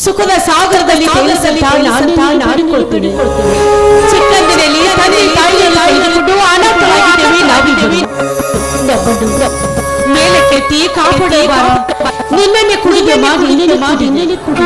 ಸುಖದ ಸಾಗರದಲ್ಲಿ ಚಿಕ್ಕಂದಿನಲ್ಲಿ ತಂದೆ ತಾಯಿಯನ್ನು ಕಳೆದುಕೊಂಡು ಅನಾಥರಾಗಿದ್ದೇವೆ ನಾವಿದ್ದೇವೆ ಮೇಲಕ್ಕೆತ್ತಿ ಕಾಪಾಡಬಾರದು ನಿನ್ನೆ ಕುಡಿದೆ ಮಾಡಿ ನಿನ್ನೆ ಮಾಡಿ ನಿನ್ನೆ ಕುಡಿ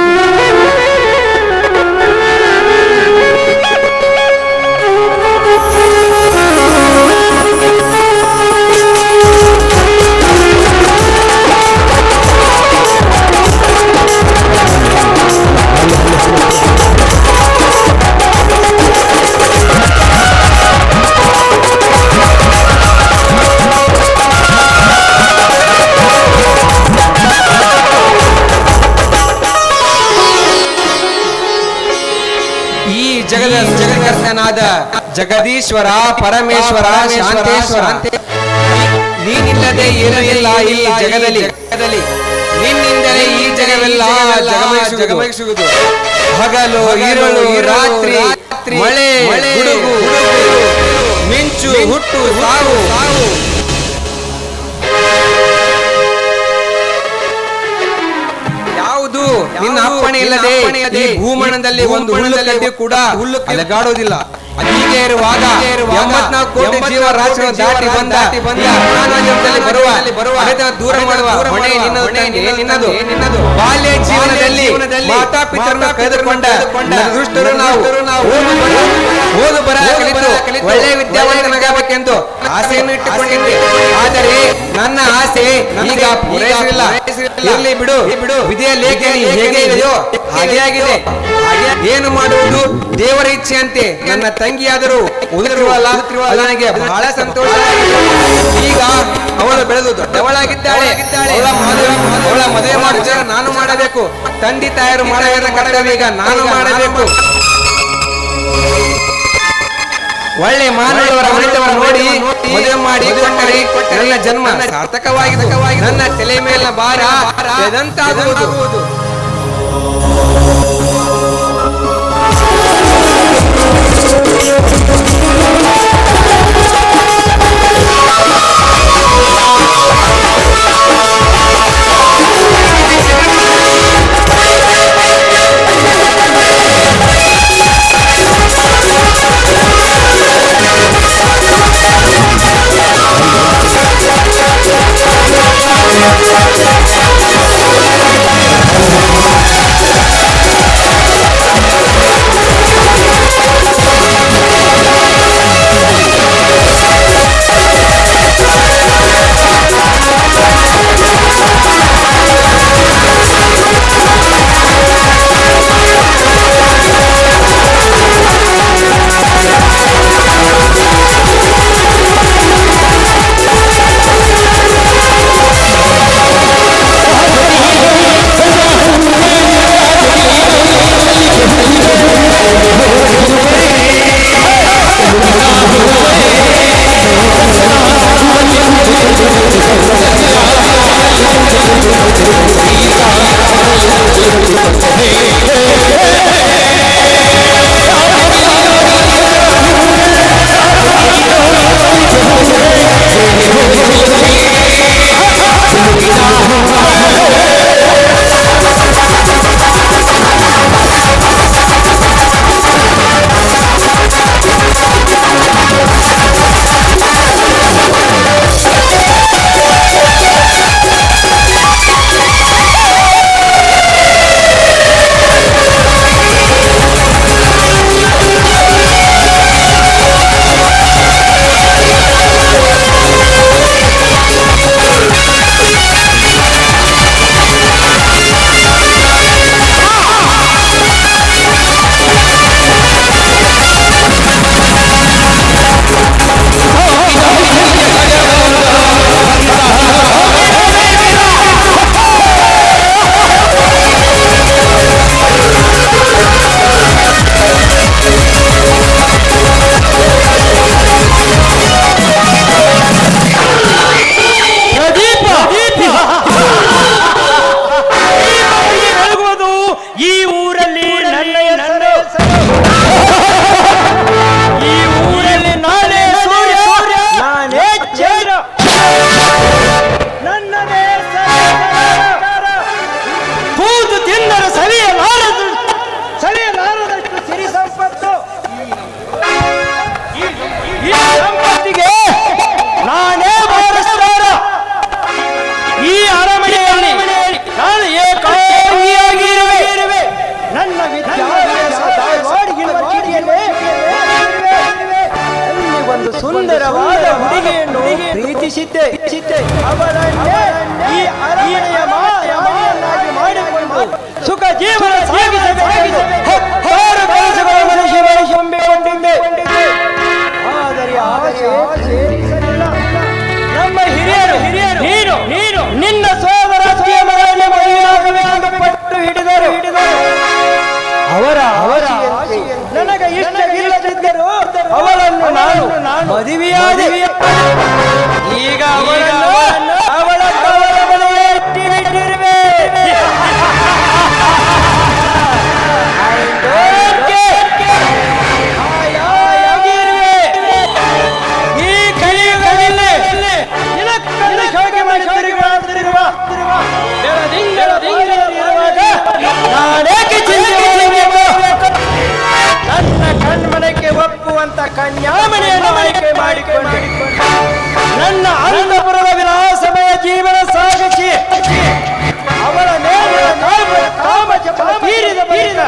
ಜಗದೀಶ್ವರ ಪರಮೇಶ್ವರ ಶಾಂತೇಶ್ವರ. ನೀನಿಲ್ಲದೆ ಏನೂ ಇಲ್ಲ ಈ ಜಗದಲ್ಲಿ. ಜಗದಲ್ಲಿ ನಿನ್ನಿಂದಲೇ ಈ ಜಗವೆಲ್ಲ ಜಗಮಗಿಸುವುದು. ಹಗಲು ಇರಳು ರಾತ್ರಿ ಮಳೆ ಗುಡುಗು ಮಿಂಚು ಹುಟ್ಟು ಸಾವು. ಸಾವು. ಯಾವುದು? ನಿನ್ನ ಅಪ್ಪಣೆ ಇಲ್ಲದೆ ಈ ಭೂಮಂಡಲದಲ್ಲಿ ಒಂದು ಹುಲ್ಲು ಕೂಡ ಹುಲ್ಲು ಅಲಗಾಡುವುದಿಲ್ಲ ಹೀಗೆ ಇರುವಾಗ ಎಂಬತ್ನಾಲ್ಕು ಕೋಟಿ ಜೀವ ರಾಶಿಯನ್ನು ದಾಟಿ ಬಂದ ಮಹಾನಗರದಲ್ಲಿ ಬರುವ ಅಗತ್ಯ ದೂರ ಮಾಡುವ ಹೊಣೆ ನಿನ್ನದು ನಿನ್ನದು ನಿನ್ನದು ಬಾಲ್ಯ ಜೀವನದಲ್ಲಿ ಮಾತಾ ಪಿತರನ್ನು ಕಳೆದುಕೊಂಡ ದುಷ್ಟರು ನಾವು ಓದು ಬರ ಕಲಿತು ಒಳ್ಳೆಯ ವಿದ್ಯಾವಂತನಾಗಬೇಕೆಂದು ಆಸೆಯನ್ನು ಇಟ್ಟುಕೊಂಡಿದ್ದೆ ಆದರೆ ನನ್ನ ಆಸೆ ಈಗ ಇರಲಿ ಬಿಡು. ಬಿಡು. ವಿಧಿಯ ಲೇಖನಿ ಹೇಗೆ ಇದೆಯೋ ಹಾಗೆ ಆಗಿದೆ. ಏನು ಮಾಡುವುದು? ದೇವರ ಇಚ್ಛೆಯಂತೆ. ನನ್ನ ತಂಗಿಯಾದರೂ ಉದುರುವ ಅದು ನನಗೆ ಬಹಳ ಸಂತೋಷ ಈಗ ಅವಳು ಬೆಳೆದು ದೊಡ್ಡವಳಾಗಿದ್ದಾಳೆ. ಅವಳ ಮದುವೆ ಅವಳ ಮದುವೆ ಮಾಡುವ ನಾನು ಮಾಡಬೇಕು. ತಂದೆ ತಾಯರು ಮಾಡಬೇಕ ಕರ್ತವ್ಯ ಈಗ ನಾನು ಮಾಡಬೇಕು. ಒಳ್ಳೆ ಮಾನವರ ಮನೆಯವರ ನೋಡಿ ಮದುವೆ ಮಾಡಿ ಕೊಟ್ಟರೆ ನನ್ನ ಜನ್ಮ ಸಾರ್ಥಕವಾಗಿ ನನ್ನ ತಲೆ ಮೇಲಿನ ಭಾರ ಎದಂತಾಗುವುದು ಕನ್ಯಾಮಣಿಯನ್ನು ಆಯ್ಕೆ ಮಾಡಿಕೊಂಡು ನನ್ನ ಅಂತಪುರದ ವಿಲಾಸಮಯ ಜೀವನ ಸಾಗಿಸಿ ಅವಳ ಮೇಲೆ ಕಾಮ ಕಾಮ ಜಪ ತೀರಿದ ಬಳಿಕ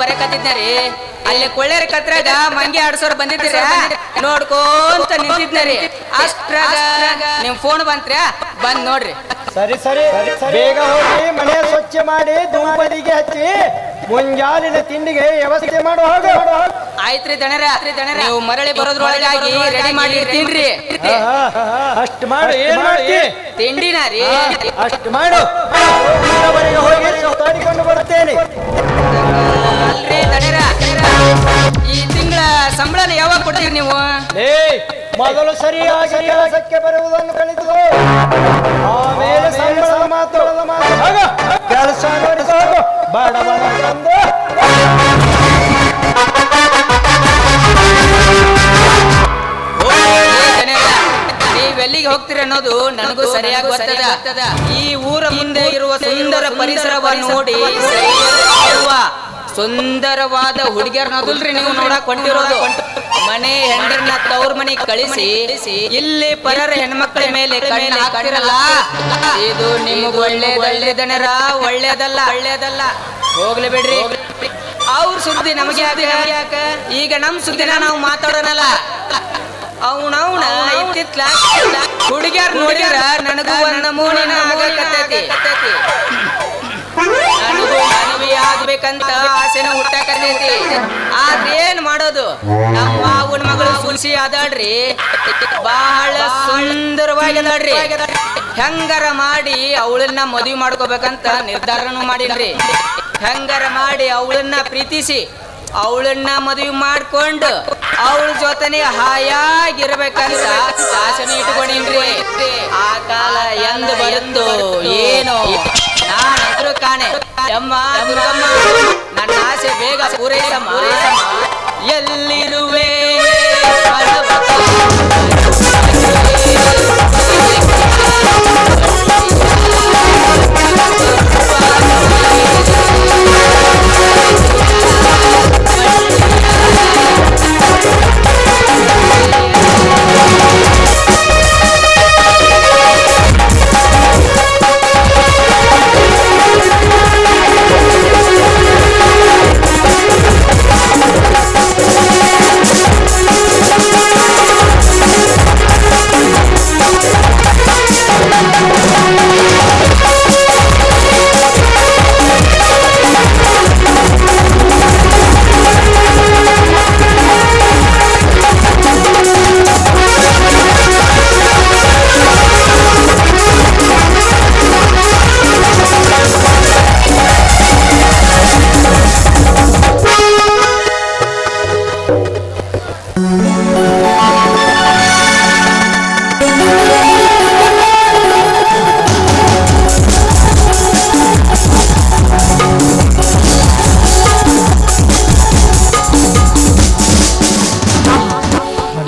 ಬರಕತ್ತಿದ್ನ ರೀ. ಅಲ್ಲಿ ಕೊಳ್ಳೇರ ಕತ್ರಾಗ ಮಂಗಿ ಆಡ್ಸೋರ್ ಬಂದಿದ್ದೀರ? ನೋಡ್ಕೊಂತ ನಿಂತಿದ್ನ ರೀ. ಅಷ್ಟ್ರಾಗ ನಿಮ್ ಫೋನ್ ಬಂತ್ರ ಬಂದ್ ನೋಡ್ರಿ. ಸರಿ ಸರಿ. ಬೇಗ ಹೋಗಿ ಮನೆ ಸ್ವಚ್ಛ ಮಾಡಿ ಧೂಪದಿಗೆ ಹಚ್ಚಿ ಮುಂಜಾಲಿನ ತಿಂಡಿಗೆ ವ್ಯವಸ್ಥೆ ಮಾಡು ಹೋಗು. ಆಯ್ತ್ರಿ ದಣರ. ನೀವು ಮರಳಿ ಬರೋದ್ರೊಳಗಾಗಿ ರೆಡಿ ಮಾಡಿ ತಿನ್ರಿ ಅಷ್ಟು ಮಾಡು ಏನ್ ಮಾಡ್ತಿ. ತಿಂಡಿನ ರೀ. ಅಷ್ಟು ಮಾಡು. ಹೋಗಿ ಸುತ್ತಾಡಿಕೊಂಡು ಬರ್ತೇನೆ ಸರಿಯಾಗಿ ಕೆಲಸಕ್ಕೆ ಬರುವುದನ್ನು ಕಲಿತು ಆಮೇಲೆ ಸಂಬಳದ ಮಾತು. ಕೆಲಸ ನೋಡಿದ ಬಡವನ ತಂದು. ನೀವೆಲ್ಲಿಗೆ ಹೋಗ್ತೀರಿ ಅನ್ನೋದು ನನಗೂ ಸರಿಯಾಗಿ ಗೊತ್ತದ. ಈ ಊರ ಮುಂದೆ ಇರುವ ಸುಂದರ ಪರಿಸರವನ್ನು ನೋಡಿ ಸುಂದರವಾದ ಹುಡುಗಿಯರ್ನದಲ್ರಿ ನೀವು ನೋಡಕ್ ಹೊಂಟಿರೋದು. ಮನೆ ಹೆಂಡ್ರನ್ನ ತವ್ರ ಮನೆ ಕಳಿಸಿ, ಇಲ್ಲಿ ಪರರ ಹೆಣ್ಮಕ್ಳ ಮೇಲೆ ಕಣ್ಣು ಹಾಕ್ತಿರಲ್ಲ. ಇದು ನಿಮಗ್ ಒಳ್ಳೇದಳ್ಳೇದನರ? ಒಳ್ಳೇದಲ್ಲ. ಒಳ್ಳೇದಲ್ಲ ಹೋಗ್ಲಿ ಬಿಡ್ರಿ. ಅವ್ರ ಸುದ್ದಿ ನಮಗೆ ಯಾಕ? ಈಗ ನಮ್ ಸುದ್ದಿನ ನಾವು ಮಾತಾಡೋಣಲ್ಲ ಅವನವನ ಇತ್ತಿತ್ಲ ಹುಡುಗಿಯರ್ ನೋಡಿದ್ರ ನನಗೂ ಒಂದ್ ನಮೂನಿನ ಆಗಕತ್ತೈತಿ. ಮನವಿ ಆಗ್ಬೇಕಂತ ಆಸೆನ ಹುಟ್ಟಾಕತ್ತೈತಿ. ಆದ್ರೆ ಏನ್ ಮಾಡೋದು? ನಮ್ಮ ಅವನ ಮಗಳು ಸುಲ್ಸಿ ಅದಾಳ್ರಿ. ಬಹಳ ಸುಂದರವಾಗಿ ಅದಾಳ್ರಿ. ಹೆಂಗಾರ ಮಾಡಿ ಅವಳನ್ನ ಮದುವೆ ಮಾಡ್ಕೋಬೇಕಂತ ನಿರ್ಧಾರನು ಮಾಡಿನ್ರಿ. ಹೆಂಗಾರ ಮಾಡಿ ಅವಳನ್ನ ಪ್ರೀತಿಸಿ ಅವಳನ್ನ ಮದುವೆ ಮಾಡ್ಕೊಂಡು ಅವಳ ಜೊತೆನೆ ಹಾಯಾಗಿರ್ಬೇಕಂತ ಆಸೆನ ಇಟ್ಕೊಂಡಿನ್ರಿ. ಆ ಕಾಲ ಎಂದು ಬಂದು ಏನು ನಾನೆದ್ರು ಕಾಣೆ. ಅಮ್ಮ ದುರ್ಗಮ್ಮ ನನ್ನ ಆಸೆ ಬೇಗ ಪೂರೈಸಮ್ಮ. ಎಲ್ಲಿರುವೆ?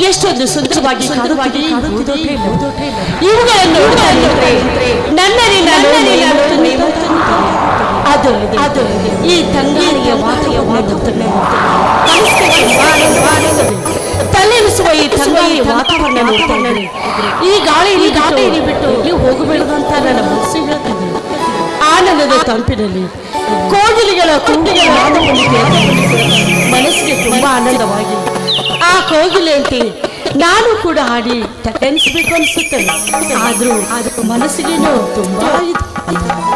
ಎಷ್ಟೊಂದು ಸುಂದರವಾಗಿ. ಇವುಗಳನ್ನು ನನ್ನಲ್ಲಿ ನನ್ನಲ್ಲಿ ನಾನು ಅದು ಅದು ಈ ತಂಗಾಳಿಯ ವಾತಾವರಣ ತಲೆನಿಸುವ ಈ ತಂಗಿಯ ವಾತಾವರಣ ಈ ಗಾಳಿ ಈ ಗಾಳಿ ಬಿಟ್ಟು ಇಲ್ಲಿ ಹೋಗಬೇಡದು ಅಂತ ನನ್ನ ಮನಸ್ಸು ಹೇಳ್ತಿದೆ. ಆನಂದದ ತಂಪಿನಲ್ಲಿ ಕೋಗಿಲಿಗಳ ಕುಂಡಿಗೆ ಕೇಳಿ ಮನಸ್ಸಿಗೆ ತುಂಬಾ ಆನಂದವಾಗಿ ಆ ಕೋಗಿಲೆಯಂತೆ ನಾನು ಕೂಡ ಹಾಡಿ ತಟ್ಟೆನಿಸ್ಬೇಕು ಅನ್ಸುತ್ತೆ ಆದ್ರೂ ಅದು ತುಂಬಾ ಇದು.